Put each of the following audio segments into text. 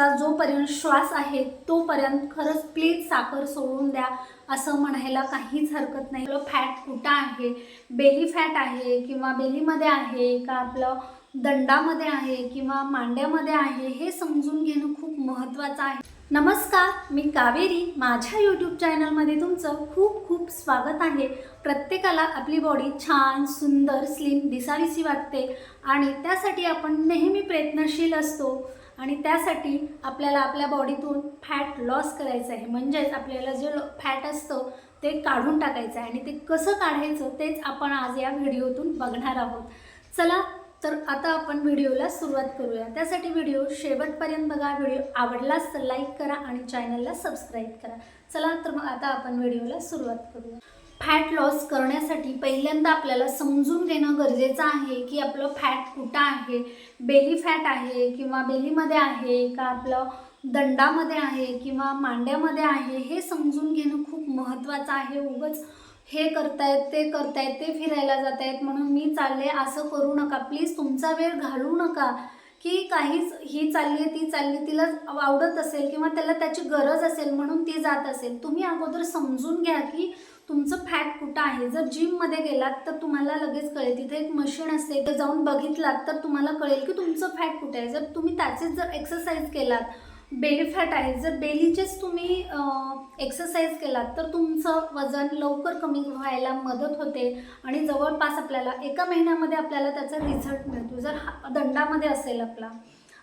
तुमचा जोपर्यंत श्वास आहे तोपर्यंत खरंच प्लीज साखर सोडून द्या असं म्हणायला काहीच हरकत नाही. आपलं फॅट कुठं आहे? बेली फॅट आहे किंवा बेलीमध्ये आहे का आपलं दंडामध्ये आहे किंवा मांड्यामध्ये आहे हे समजून घेणं खूप महत्त्वाचं आहे. नमस्कार मी कावेरी. माझ्या यूट्यूब चॅनलमध्ये तुमचं खूप खूप स्वागत आहे. प्रत्येकाला आपली बॉडी छान सुंदर स्लिम दिसावीशी वाटते आणि त्यासाठी आपण नेहमी प्रयत्नशील असतो. आणि त्यासाठी आपल्याला आपल्या बॉडीतून फॅट लॉस करायचं आहे. म्हणजेच आपल्याला जे फॅट असतं ते काढून टाकायचं आहे. आणि ते कसं काढायचं तेच आपण आज या व्हिडिओतून बघणार आहोत. चला तर आता आपण व्हिडिओला सुरुवात करूया. त्यासाठी व्हिडिओ शेवटपर्यंत बघा. व्हिडिओ आवडलाच तर लाईक करा आणि चॅनलला सबस्क्राईब करा. चला तर मग आता आपण व्हिडिओला सुरुवात करूया. फॅट लॉस करण्यासाठी पहिल्यांदा आपल्याला समजून घेणं गरजेचं आहे की आपलं फॅट कुठं आहे? बेली फॅट आहे किंवा बेलीमध्ये आहे का आपलं दंडामध्ये आहे किंवा मांड्यामध्ये आहे? हे समजून घेणं खूप महत्त्वाचं आहे. उगच हे करतायत ते करतायत ते फिरायला जात आहेत म्हणून मी चालले असं करू नका. प्लीज तुमचा वेळ घालवू नका. की काहीच ही चालली आहे ती चालली तिला आवडत असेल किंवा त्याला त्याची गरज असेल म्हणून ती जात असेल. तुम्ही अगोदर समजून घ्या की तुमचं फॅट कुठं आहे? जर जिममध्ये गेलात तर तुम्हाला लगेच कळेल. तिथे एक मशीन असते ते जाऊन बघितलात तर तुम्हाला कळेल की तुमचं फॅट कुठे आहे. जर तुम्ही त्याचेच जर एक्सरसाइज केलात बेली फॅट आहे जर बेलीचेच तुम्ही एक्सरसाइज केलात तर तुमचं वजन लवकर कमी व्हायला मदत होते आणि जवळपास आपल्याला एका महिन्यामध्ये आपल्याला त्याचा रिझल्ट मिळतो. जर हा दंडामध्ये असेल आपला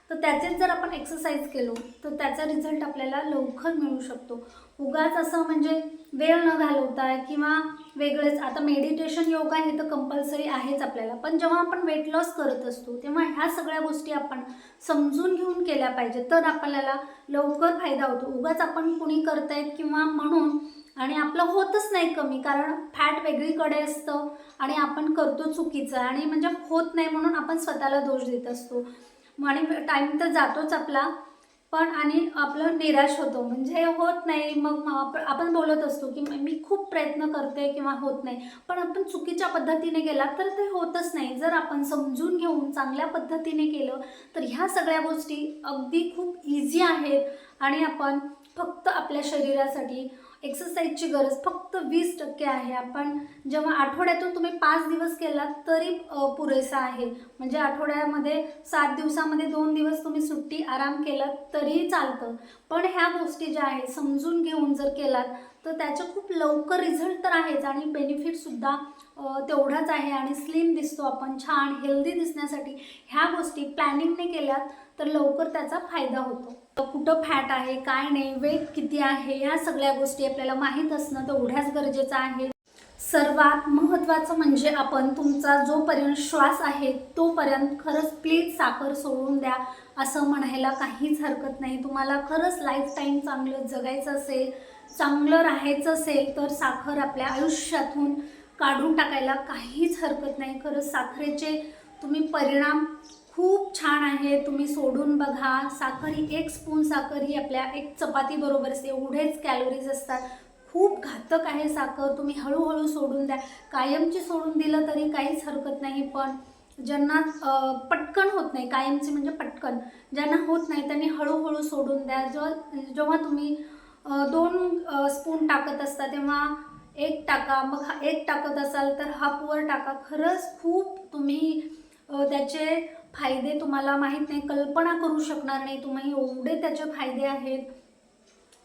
तर त्याचेच जर आपण एक्सरसाइज केलो तर त्याचा रिझल्ट आपल्याला लवकर मिळू शकतो. उगाच असं म्हणजे वेळ न घालवता किंवा वेगळेच आता मेडिटेशन योगा हे तर कंपल्सरी आहेच आपल्याला. पण जेव्हा आपण वेट लॉस करत असतो तेव्हा ह्या सगळ्या गोष्टी आपण समजून घेऊन केल्या पाहिजे तर आपल्याला लवकर फायदा होतो. उगाच आपण कुणी करतायत किंवा म्हणून आणि आपलं होतच नाही कमी कारण फॅट वेगळीकडे असतं आणि आपण करतो चुकीचं. आणि म्हणजे होत नाही म्हणून आपण स्वतःला दोष देत असतो. आणि टाईम तर जातोच आपला. पण आणि आपलं निराश होतो. म्हणजे होत नाही. मग आपण बोलत असतो की मी खूप प्रयत्न करते किंवा होत नाही. पण आपण चुकीच्या पद्धतीने गेला तर ते होतच नाही. जर आपण समजून घेऊन चांगल्या पद्धतीने केलं तर ह्या सगळ्या गोष्टी अगदी खूप इझी आहेत. आणि आपण फक्त आपल्या शरीरासाठी एक्सरसाइजची गरज फक्त वीस टक्के आहे. आपण जेव्हा आठवड्यातून तुम्ही पाच दिवस केलात तरी पुरेसा आहे. म्हणजे आठवड्यामध्ये सात दिवसामध्ये दोन दिवस तुम्ही सुट्टी आराम केलात तरीही चालतं. पण ह्या गोष्टी ज्या आहेत समजून घेऊन जर केलात तर त्याचे खूप लवकर रिझल्ट तर आहेच आणि बेनिफिटसुद्धा तेवढाच आहे आणि स्लिम दिसतो आपण. छान हेल्दी दिसण्यासाठी ह्या गोष्टी प्लॅनिंगने केल्यात तर लवकर त्याचा फायदा होतो. कुठं फॅट आहे काय नाही वेट किती आहे ह्या सगळ्या गोष्टी आपल्याला माहीत असणं तेवढ्याच गरजेचं आहे. सर्वात महत्त्वाचं म्हणजे आपण तुमचा जोपर्यंत श्वास आहे तोपर्यंत खरंच प्लीज साखर सोडून द्या असं म्हणायला काहीच हरकत नाही. तुम्हाला खरंच लाईफटाईम चांगलं जगायचं असेल चांगलं राहायचं असेल तर साखर आपल्या आयुष्यातून काढून टाकायला काहीच हरकत नाही. खरंच साखरेचे तुम्ही परिणाम खूप छान आहे. तुम्ही सोडून बघा. साखर ही एक स्पून साखर ही आपल्या एक चपाती बरोबर असते. एवढेच कॅलोरीज असतात. खूप घातक आहे साखर. तुम्ही हळूहळू सोडून द्या. कायमची सोडून दिलं तरी काहीच हरकत नाही. पण ज्यांना पटकन होत नाही कायमची म्हणजे पटकन ज्यांना होत नाही त्यांनी हळूहळू सोडून द्या. जेव्हा जेव्हा तुम्ही दोन स्पून टाकत असता तेव्हा एक टाका. मग हा एक टाकत असाल तर हाफवर टाका. खरंच खूप तुम्ही त्याचे फायदे तुम्हाला माहीत नाही कल्पना करू शकणार नाही तुम्ही एवढे त्याचे फायदे आहेत.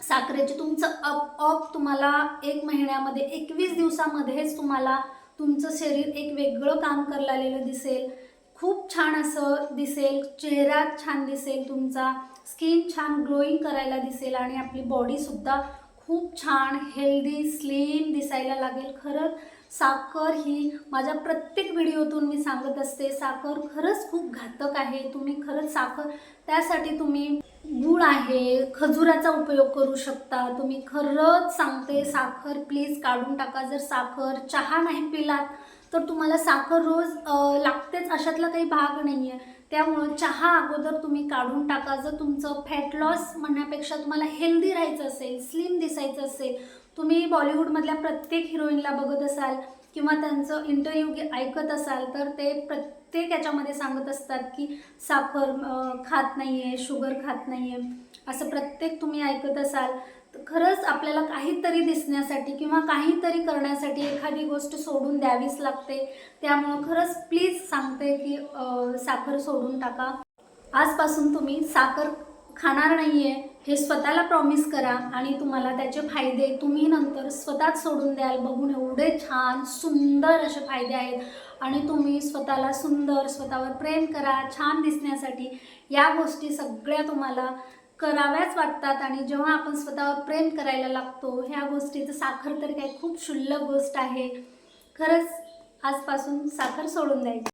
साखरेचे तुमचं अप अप तुम्हाला एक महिन्यामध्ये एकवीस दिवसामध्येच तुम्हाला तुमचं शरीर एक वेगळं काम करलालेलं दिसेल. खूप छान असं दिसेल चेहरा छान दिसेल तुमचा स्किन छान ग्लोईंग करायला दिसेल आणि आपली बॉडीसुद्धा खूप छान हेल्दी स्लिम दिसायला लागेल. खरंच साखर ही माझ्या प्रत्येक व्हिडिओतून मी सांगत असते साखर खरंच खूप घातक आहे. तुम्ही खरंच साखर त्यासाठी तुम्ही गूळ आहे खजुराचा उपयोग करू शकता. तुम्ही खरंच सांगते साखर प्लीज काढून टाका. जर साखर चहा नाही पिलात तर तुम्हाला साखर रोज लागतेच अशातला काही भाग नाही आहे त्यामुळं चहा अगोदर तुम्ही काढून टाका. जर तुमचं फॅट लॉस म्हणण्यापेक्षा तुम्हाला हेल्दी राहायचं असेल स्लिम दिसायचं असेल तुम्ही बॉलिवूडमधल्या प्रत्येक हिरोईनला बघत असाल किंवा त्यांचं इंटरव्ह्यू ऐकत असाल तर ते प्रत्येक याच्यामध्ये सांगत असतात की साखर खात नाही आहे शुगर खात नाही आहे असं प्रत्येक तुम्ही ऐकत असाल तर खरंच आपल्याला काहीतरी दिसण्यासाठी किंवा काहीतरी करण्यासाठी एखादी गोष्ट सोडून द्यावीच लागते. त्यामुळं खरंच प्लीज सांगते की साखर सोडून टाका. आजपासून तुम्ही साखर खाणार नाही आहे हे स्वतःला प्रॉमिस करा आणि तुम्हाला त्याचे फायदे तुम्ही नंतर स्वतःच सोडून द्याल. बघून एवढे छान सुंदर असे फायदे आहेत. आणि तुम्ही स्वतःला सुंदर स्वतःवर प्रेम करा छान दिसण्यासाठी या गोष्टी सगळ्या तुम्हाला कराव्याच वाटतात. आणि जेव्हा आपण स्वतःवर प्रेम करायला लागतो ह्या गोष्टीचं साखर तर काही खूप क्षुल्लक गोष्ट आहे. खरंच आजपासून साखर सोडून द्यायची.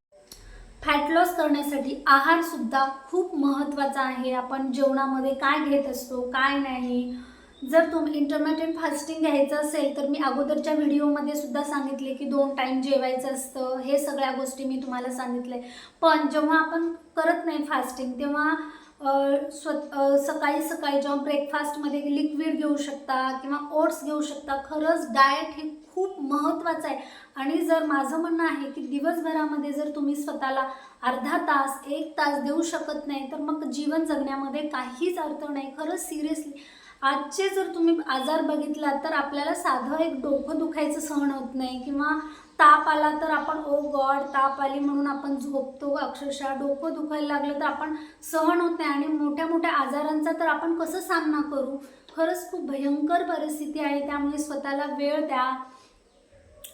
फॅट लॉस करण्यासाठी आहारसुद्धा खूप महत्त्वाचा आहे. आपण जेवणामध्ये काय घेत असतो काय नाही? जर तुम्ही इंटरमिडिएट फास्टिंग घ्यायचं असेल तर मी अगोदरच्या व्हिडिओमध्ये सुद्धा सांगितले की दोन टाईम जेवायचं असतं. हे सगळ्या गोष्टी मी तुम्हाला सांगितले. पण जेव्हा आपण करत नाही फास्टिंग तेव्हा स्व सकाळी सकाळी जेव्हा ब्रेकफास्टमध्ये लिक्विड घेऊ शकता किंवा ओट्स घेऊ शकता खरंच डाएट हे खूप महत्त्वाचं आहे. आणि जर माझं म्हणणं आहे की दिवसभरामध्ये जर तुम्ही स्वतःला अर्धा तास एक तास देऊ शकत नाही तर मग जीवन जगण्यामध्ये काहीच अर्थ नाही. खरंच सिरियसली आजचे जर तुम्ही आजार बघितला तर आपल्याला साधं एक डोकं दुखायचं सहन होत नाही किंवा ताप आला तर आपण ओ गॉड ताप आली म्हणून आपण झोपतो अक्षरशः डोकं दुखायला लागलं तर आपण सहन होत नाही. आणि मोठ्या मोठ्या आजारांचा तर आपण कसं सामना करू? खरंच खूप भयंकर परिस्थिती आहे. त्यामुळे स्वतःला वेळ द्या.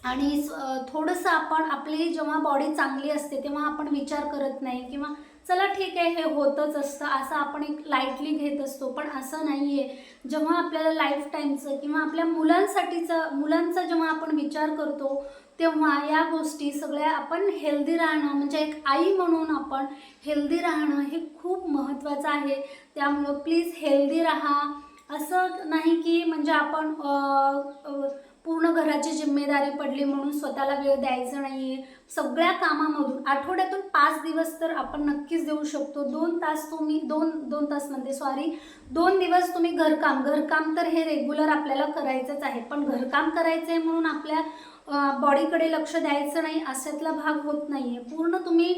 आणि थोडंसं आपण आपली जेव्हा बॉडी चांगली असते तेव्हा आपण विचार करत नाही किंवा चला ठीक आहे हे होतच असतं असं आपण एक लाईटली घेत असतो. पण असं नाही आहे जेव्हा आपल्याला लाईफ टाईमचं किंवा आपल्या मुलांसाठीचं मुलांचा जेव्हा आपण विचार करतो तेव्हा या गोष्टी सगळ्या आपण हेल्दी राहणं म्हणजे एक आई म्हणून आपण हेल्दी राहणं हे खूप महत्त्वाचं आहे. त्यामुळं प्लीज हेल्दी राहा. असं नाही की म्हणजे आपण पूर्ण घराची जिम्मेदारी पडली म्हणून स्वतःला वेळ द्यायचा नाही आहे सगळ्या कामामधून आठवड्यातून पाच दिवस तर आपण नक्कीच देऊ शकतो. दोन तास तुम्ही दोन दोन तास म्हणते सॉरी दोन दिवस तुम्ही घरकाम घरकाम तर हे रेग्युलर आपल्याला करायचंच आहे. पण घरकाम करायचं आहे म्हणून आपल्या बॉडीकडे लक्ष द्यायचं नाही अशातला भाग होत नाही आहे पूर्ण तुम्ही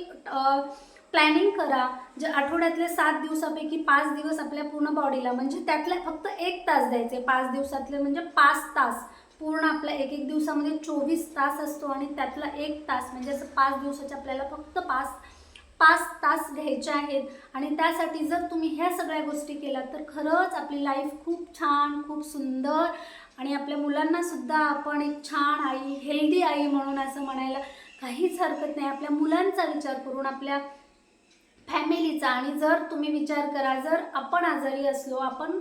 प्लॅनिंग करा. जे आठवड्यातले सात दिवसापैकी पाच दिवस आपल्या पूर्ण बॉडीला म्हणजे त्यातल्या फक्त एक तास द्यायचे. पाच दिवसातले म्हणजे पाच तास. पूर्ण आपला एक एक दिवसामध्ये चोवीस तास असतो आणि त्यातला एक तास म्हणजे असं पाच दिवसाचे आपल्याला फक्त पाच पाच तास घ्यायचे आहेत. आणि त्यासाठी जर तुम्ही ह्या सगळ्या गोष्टी केल्या तर खरंच आपली लाईफ खूप छान खूप सुंदर आणि आपल्या मुलांनासुद्धा आपण एक छान आई हेल्दी आई म्हणून असं म्हणायला काहीच हरकत नाही. आपल्या मुलांचा विचार करून आपल्या फॅमिलीचा आणि जर तुम्ही विचार करा जर आपण आजारी असलो आपण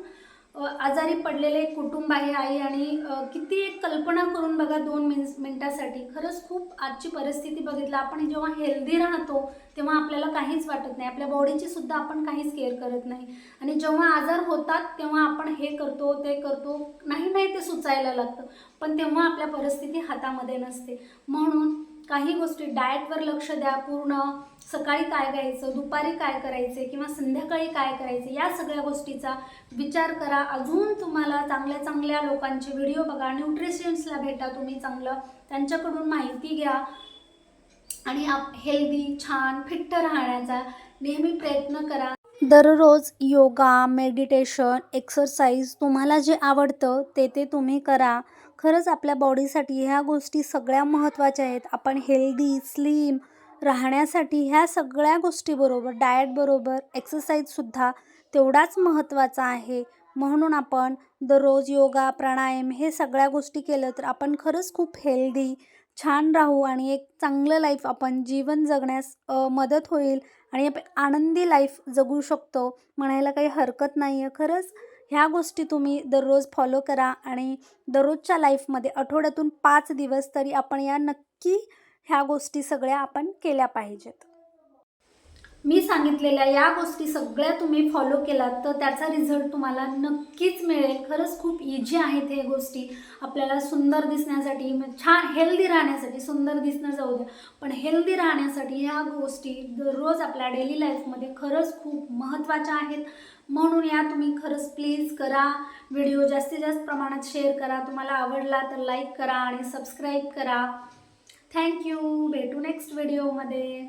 आजारी पडलेले एक कुटुंब आहे आई आणि किती एक कल्पना करून बघा दोन मिन मिनटासाठी. खरंच खूप आजची परिस्थिती बघितलं. आपण जेव्हा हेल्दी राहतो तेव्हा आपल्याला काहीच वाटत नाही. आपल्या बॉडीची सुद्धा आपण काहीच केअर करत नाही. आणि जेव्हा आजार होतात तेव्हा आपण हे करतो ते करतो. नाही नाही ते सुचायला लागतं. पण तेव्हा आपल्या परिस्थिती हातामध्ये नसते. म्हणून काही गोष्टी डाएटवर लक्ष द्या पूर्ण सकाळी काय घ्यायचं दुपारी काय करायचे किंवा संध्याकाळी काय करायचे या सगळ्या गोष्टीचा विचार करा. अजून तुम्हाला चांगल्या चांगल्या लोकांचे व्हिडिओ बघा न्यूट्रिशियन्सला भेटा तुम्ही चांगलं त्यांच्याकडून माहिती घ्या. आणि आप हेल्दी छान फिट्ट राहण्याचा नेहमी प्रयत्न करा. दररोज योगा मेडिटेशन एक्सरसाइज तुम्हाला जे आवडतं ते ते तुम्ही करा. खरंच आपल्या बॉडीसाठी ह्या गोष्टी सगळ्या महत्त्वाच्या आहेत. आपण हेल्दी स्लिम राहण्यासाठी ह्या सगळ्या गोष्टीबरोबर डाएटबरोबर एक्सरसाइजसुद्धा तेवढाच महत्त्वाचा आहे. म्हणून आपण दररोज योगा प्राणायाम हे सगळ्या गोष्टी केलं तर आपण खरंच खूप हेल्दी छान राहू आणि एक चांगलं लाईफ आपण जीवन जगण्यास मदत होईल आणि आपण आनंदी लाईफ जगू शकतो म्हणायला काही हरकत नाही आहे खरंच ह्या गोष्टी तुम्ही दररोज फॉलो करा आणि दररोजच्या लाईफमध्ये आठवड्यातून पाच दिवस तरी आपण या नक्की ह्या गोष्टी सगळ्या आपण केल्या पाहिजेत. मी सांगितलेल्या या गोष्टी सगळ्या तुम्ही फॉलो केलात तर त्याचा रिझल्ट तुम्हाला नक्कीच मिळेल. खरंच खूप इझी आहेत हे गोष्टी. आपल्याला सुंदर दिसण्यासाठी छान हेल्दी राहण्यासाठी सुंदर दिसणं जाऊ द्या. पण हेल्दी राहण्यासाठी ह्या गोष्टी दररोज आपल्या डेली लाईफमध्ये खरंच खूप महत्त्वाच्या आहेत. म्हणून या तुम्ही खरंच प्लीज करा. व्हिडिओ जास्तीत जास्त प्रमाणात शेअर करा. तुम्हाला आवडला तर लाईक करा आणि सबस्क्राईब करा. थँक्यू भेटू नेक्स्ट व्हिडिओमध्ये